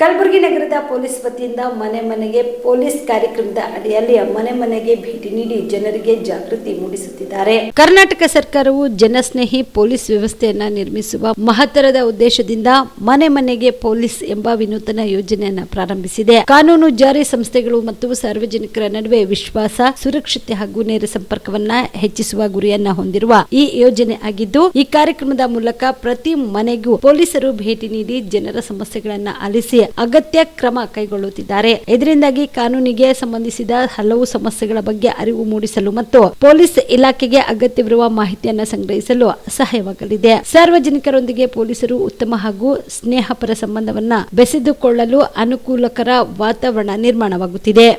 ಕಲಬುರಗಿ ನಗರದ ಪೊಲೀಸ್ ವತಿಯಿಂದ ಮನೆ ಮನೆಗೆ ಪೊಲೀಸ್ ಕಾರ್ಯಕ್ರಮದ ಅಡಿಯಲ್ಲಿ ಮನೆ ಮನೆಗೆ ಭೇಟಿ ನೀಡಿ ಜನರಿಗೆ ಜಾಗೃತಿ ಮೂಡಿಸುತ್ತಿದ್ದಾರೆ. ಕರ್ನಾಟಕ ಸರ್ಕಾರವು ಜನಸ್ನೇಹಿ ಪೊಲೀಸ್ ವ್ಯವಸ್ಥೆಯನ್ನ ನಿರ್ಮಿಸುವ ಮಹತ್ತರದ ಉದ್ದೇಶದಿಂದ ಮನೆ ಮನೆಗೆ ಪೊಲೀಸ್ ಎಂಬ ವಿನೂತನ ಯೋಜನೆಯನ್ನ ಪ್ರಾರಂಭಿಸಿದೆ. ಕಾನೂನು ಜಾರಿ ಸಂಸ್ಥೆಗಳು ಮತ್ತು ಸಾರ್ವಜನಿಕರ ನಡುವೆ ವಿಶ್ವಾಸ, ಸುರಕ್ಷತೆ ಹಾಗೂ ನೇರ ಸಂಪರ್ಕವನ್ನ ಹೆಚ್ಚಿಸುವ ಗುರಿಯನ್ನ ಹೊಂದಿರುವ ಈ ಯೋಜನೆ ಆಗಿದ್ದು, ಈ ಕಾರ್ಯಕ್ರಮದ ಮೂಲಕ ಪ್ರತಿ ಮನೆಗೂ ಪೊಲೀಸರು ಭೇಟಿ ನೀಡಿ ಜನರ ಸಮಸ್ಯೆಗಳನ್ನ ಆಲಿಸಿ ಅಗತ್ಯ ಕ್ರಮ ಕೈಗೊಳ್ಳುತ್ತಿದ್ದಾರೆ. ಇದರಿಂದಾಗಿ ಕಾನೂನಿಗೆ ಸಂಬಂಧಿಸಿದ ಹಲವು ಸಮಸ್ಯೆಗಳ ಬಗ್ಗೆ ಅರಿವು ಮೂಡಿಸಲು ಮತ್ತು ಪೊಲೀಸ್ ಇಲಾಖೆಗೆ ಅಗತ್ಯವಿರುವ ಮಾಹಿತಿಯನ್ನು ಸಂಗ್ರಹಿಸಲು ಸಹಾಯವಾಗಲಿದೆ. ಸಾರ್ವಜನಿಕರೊಂದಿಗೆ ಪೊಲೀಸರು ಉತ್ತಮ ಹಾಗೂ ಸ್ನೇಹಪರ ಸಂಬಂಧವನ್ನ ಬೆಸೆದುಕೊಳ್ಳಲು ಅನುಕೂಲಕರ ವಾತಾವರಣ ನಿರ್ಮಾಣವಾಗುತ್ತಿದೆ.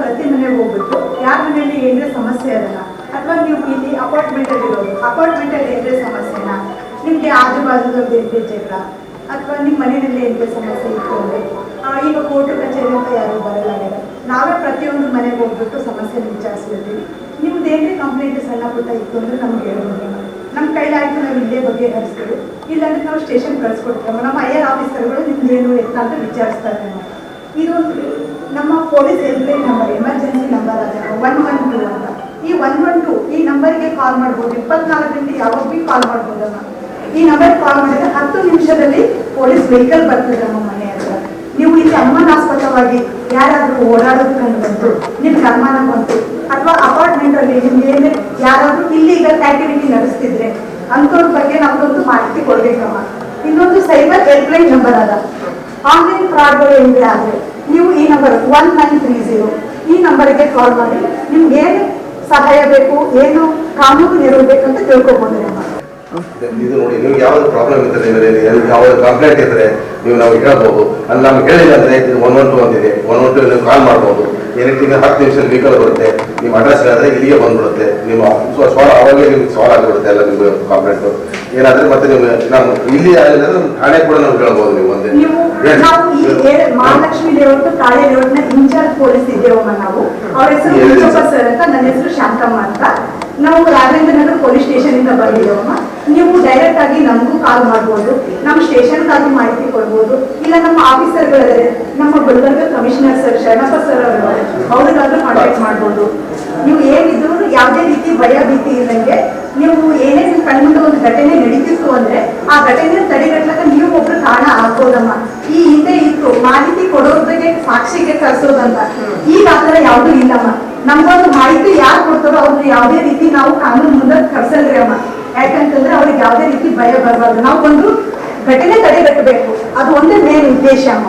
ಪ್ರತಿ ಮನೆಗೆ ಹೋಗ್ಬಿಟ್ಟು ಯಾರ ಮನೆಯಲ್ಲಿ ಏನೇ ಸಮಸ್ಯೆ ಅದಲ್ಲ? ಅಥವಾ ನೀವು ಇಲ್ಲಿ ಅಪಾರ್ಟ್ಮೆಂಟಲ್ಲಿ ಇರೋದು ಅಪಾರ್ಟ್ಮೆಂಟಲ್ಲಿ ಏನೇ ಸಮಸ್ಯೆನ? ನಿಮಗೆ ಆಜು ಬಾಜುದವ್ರದ್ದು ಬೇರೆ ಜಗಳ ಅಥವಾ ನಿಮ್ಮ ಮನೆಯಲ್ಲಿ ಏನೇ ಸಮಸ್ಯೆ ಇತ್ತು ಅಂದರೆ? ಈಗ ಕೋರ್ಟು ಕಚೇರಿ ಅಂತ ಯಾರು ಬರಲಾಗಿಲ್ಲ ನಾವೇ ಪ್ರತಿಯೊಂದು ಮನೆಗೆ ಹೋಗ್ಬಿಟ್ಟು ಸಮಸ್ಯೆ ವಿಚಾರಿಸ್ಬಿಡ್ತೀವಿ. ನಿಮ್ದು ಏನೇ ಕಂಪ್ಲೇಂಟ್ ಸಣ್ಣ ಪುಟ್ಟ ಇತ್ತು ಅಂದರೆ ನಮ್ಗೆ ಹೇಳ್ಬೋದು ನಮ್ಮ ಕೈಲಾಯ್ತು ನಾವು ಇಲ್ಲೇ ಬಗೆಹರಿಸ್ತೀವಿ ಇಲ್ಲಾಂದ್ರೆ ನಾವು ಸ್ಟೇಷನ್ ಕಳ್ಸ್ಕೊಡ್ತೇವೆ. ನಮ್ಮ ಆರ್ ಆಫೀಸರ್ಗಳು ನಿಮ್ದು ಏನು ಎತ್ತ ಅಂತ ವಿಚಾರಿಸ್ತಾರೆ ಇದು ನಮ್ಮ police helpline number emergency number ಅದ ಒನ್ ಒನ್ ಟು ಅಂತ. ಈ ಒನ್ ಒನ್ ಟು ಈ ನಂಬರ್ಗೆ ಕಾಲ್ ಮಾಡ್ಬೋದು. ಇಪ್ಪತ್ನಾಲ್ಕು ಗಂಟೆ ಯಾವಾಗ ಕಾಲ್ ಮಾಡ್ಬೋದಮ್ಮ. ಈ ನಂಬರ್ ಕಾಲ್ ಮಾಡಿದ್ರೆ ಹತ್ತು ನಿಮಿಷದಲ್ಲಿ ಪೊಲೀಸ್ ವೆಹಿಕಲ್ ಬರ್ತದೆ ನಮ್ಮ ಮನೆ ಹತ್ರ. ನೀವು ಇಲ್ಲಿ ಅನುಮಾನಾಸ್ಪದವಾಗಿ ಯಾರಾದರೂ ಓಡಾಡೋದು ಕಂಡು ಬಂತು ನಿಮ್ಗೆ ಅನುಮಾನ ಬಂತು, ಅಥವಾ ಅಪಾರ್ಟ್ಮೆಂಟ್ ಅಲ್ಲಿ ನಿಮ್ಗೆ ಯಾರಾದ್ರೂ ಇಲ್ಲಿಗಲ್ ಆಕ್ಟಿವಿಟಿ ನಡೆಸ್ತಿದ್ರೆ ಅಂಥವ್ರ ಬಗ್ಗೆ ನಮ್ಗೊಂದು ಮಾಹಿತಿ ಕೊಡ್ಬೇಕಮ್ಮ. ಇನ್ನೊಂದು ಸೈಬರ್ ಹೆಲ್ಪ್ಲೈನ್ ನಂಬರ್ ಅದ. ಆನ್ಲೈನ್ ಫ್ರಾಡ್ಗಳು ಏನಿದೆ ಆದರೆ ನೀವು ಈ number one nine three zero ಈ ನಂಬರ್ಗೆ ಕಾಲ್ ಮಾಡಿ, ನಿಮ್ಗೆ ಸಹಾಯ ಬೇಕು ಏನು ಕಾನೂನು ನೆರವು ಬೇಕು ತಿಳ್ಕೊಬೋದು ತಿಳ್ಕೊಬಹುದು ಇದು ನೋಡಿ ನಿಮ್ಗೆ ಯಾವ್ದು ಪ್ರಾಬ್ಲಮ್ ಇದ್ರೆ ಯಾವ್ದು ಕಂಪ್ಲೇಂಟ್ ಇದ್ರೆ ನೀವು ನಾವು ಹೇಳ್ಬೋದು. ಅಲ್ಲಿ ನಮ್ಗೆ ಹೇಳಿಲ್ಲ ಅಂದ್ರೆ ಒನ್ ಒನ್ ಟು ಒಂದಿದೆ ಒನ್ ಒನ್ ಟು ನೀವು ಕಾಲ್ ಮಾಡ್ಬೋದು. ಏನಕ್ಕೆ ಹತ್ತು ನಿಮಿಷ ವೆಹಿಕಲ್ ಬರುತ್ತೆ ನಿಮ್ಮ ಅಡ್ರೆಸ್ ಹೇಳಿದ್ರೆ ಇಲ್ಲಿಗೆ ಬಂದ್ಬಿಡುತ್ತೆ. ನಿಮ್ಮ ಸಾಲ್ವ್ ಅವಾಗಲೇ ನಿಮ್ಗೆ ಸಾಲ್ವ್ ಆಗಿಬಿಡುತ್ತೆ ಎಲ್ಲ ನಿಮ್ಗೆ ಕಂಪ್ಲೇಂಟ್ ಏನಾದ್ರೆ ಮತ್ತೆ ನಿಮ್ಗೆ ನಾನು ಇಲ್ಲಿ ಆಗಿಲ್ಲ ಅಂದ್ರೆ ಠಾಣೆ ಕೂಡ ನಾವು ಹೇಳ್ಬೋದು ನೀವು ಒಂದೇ. ನೀವು ಈ ಮಹಾಲಕ್ಷ್ಮಿ ಲೇಔಟ್ ತಾಳೆ ಲೇಔಟ್ನ ಇನ್ಚಾರ್ಜ್ ಪೊಲೀಸ್ ಇದ್ದೇವಮ್ಮ ನಾವು. ಅವ್ರ ಹೆಸರು ಹೇಳಿ ಸರ್. ಅಂತ ನನ್ನ ಹೆಸರು ಶಾಂತಮ್ಮ ಅಂತ. ನಾವು ರಾಘವೇಂದ್ರ ನಗರ ಪೊಲೀಸ್ ಸ್ಟೇಷನ್ ಇಂದ ಬಂದಿದ್ದೇವಮ್ಮ. ನೀವು ಡೈರೆಕ್ಟ್ ಆಗಿ ನಮಗೂ ಕಾಲ್ ಮಾಡ್ಬೋದು. ನಮ್ಮ ಸ್ಟೇಷನ್ಗಾಗಿ ಮಾಹಿತಿ ಕೊಡ್ಬೋದು. ಇಲ್ಲ ನಮ್ಮ ಆಫೀಸರ್ಗಳಿದ್ದಾರೆ ನಮ್ಮ Gulbarga commissioner sir Sharanappa sir ಅವರು ಅವ್ರಿಗಾದ್ರೂ ಕಾಂಟ್ಯಾಕ್ಟ್ ಮಾಡ್ಬೋದು. ನೀವು ಏನಿದ್ರು ಯಾವುದೇ ರೀತಿ ಭಯ ಭೀತಿ ಇಲ್ಲಂಗೆ ನೀವು ಏನೇ ನಿಮ್ ಕಣ್ಮುಂದೆ ಒಂದು ಘಟನೆ ನಡೀತಿತ್ತು ಅಂದ್ರೆ ಆ ಘಟನೆ ಒಬ್ರು ಆಗ್ಬೋದಮ್ಮ ಈ ಹಿಂದೆ ಇತ್ತು ಮಾಹಿತಿ ಕೊಡೋದಕ್ಕೆ ಸಾಕ್ಷಿಗೆ ಕರ್ಸೋದಂತ ಈಗ ಆತರ ಯಾವ್ದು ಇಲ್ಲಮ್ಮ. ನಮ್ಗೊಂದು ಮಾಹಿತಿ ಯಾರು ಕೊಡ್ತಾರೋ ಅವ್ರನ್ನ ಯಾವುದೇ ರೀತಿ ನಾವು ಕಾನೂನು ಮುಂದೆ ಕರ್ಸಲ್ರಿ ಅಮ್ಮ. ಯಾಕಂತಂದ್ರೆ ಅವ್ರಿಗೆ ಯಾವ್ದೇ ರೀತಿ ಭಯ ಬರಬಾರ್ದು. ನಾವು ಒಂದು ಘಟನೆ ತಡೆಗಟ್ಟಬೇಕು. ಅದು ಒಂದೇ ಮೇನ್ ಉದ್ದೇಶ ಅಮ್ಮ.